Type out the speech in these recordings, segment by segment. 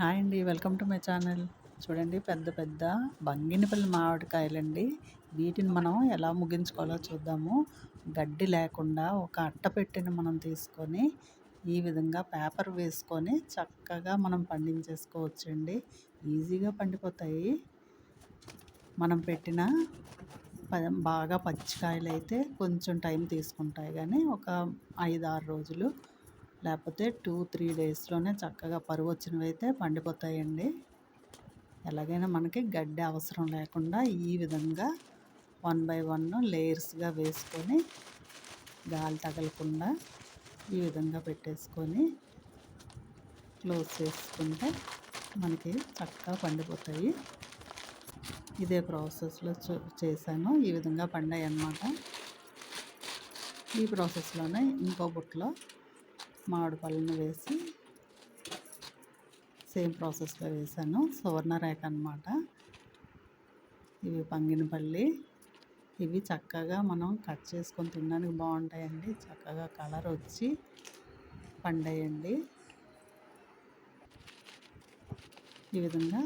Hi అండి welcome to my channel. చూడండి పెద్ద పెద్ద బంగినపల్లి మామిడికాయలండి. వీటిని మనం ఎలా ముగించుకోవాలో చూద్దాము. గడ్డి లేకుండా ఒక అట్ట పెట్టిన మనం తీసుకొని ఈ విధంగా పేపర్ వేసుకొని చక్కగా మనం పండించేసుకోవచ్చండి. ఈజీగా పండిపోతాయి. మనం పెట్టిన బాగా పచ్చికాయలు అయితే కొంచెం టైం తీసుకుంటాయి. కానీ ఒక ఐదు ఆరు రోజులు లేకపోతే టూ త్రీ డేస్లోనే చక్కగా పరువు వచ్చినవైతే అయితే పండిపోతాయండి. ఎలాగైనా మనకి గడ్డి అవసరం లేకుండా ఈ విధంగా వన్ బై వన్ లేయర్స్గా వేసుకొని గాలి తగలకుండా ఈ విధంగా పెట్టేసుకొని క్లోజ్ చేసుకుంటే మనకి చక్కగా పండిపోతాయి. ఇదే ప్రాసెస్లో చేశాను. ఈ విధంగా పండాయి అన్నమాట ఈ ప్రాసెస్లోనే ఇంకో బుట్టలో మామిడి పళ్ళను వేసి సేమ్ ప్రాసెస్లో వేసాను. సువర్ణరేఖ అనమాట ఇవి పంగినపల్లి ఇవి చక్కగా మనం కట్ చేసుకొని తినడానికి బాగుంటాయండి. చక్కగా కలర్ వచ్చి పండేయండి. ఈ విధంగా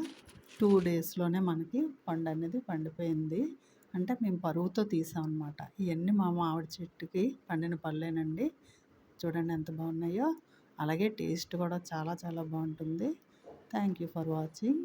టూ డేస్లోనే మనకి పండు అనేది పండిపోయింది. అంటే మేము పరువుతో తీసాం అనమాట ఇవన్నీ మా మామిడి చెట్టుకి పండిన పళ్ళేనండి. చూడండి ఎంత బాగున్నాయో. అలాగే టేస్ట్ కూడా చాలా చాలా బాగుంటుంది. Thank you for watching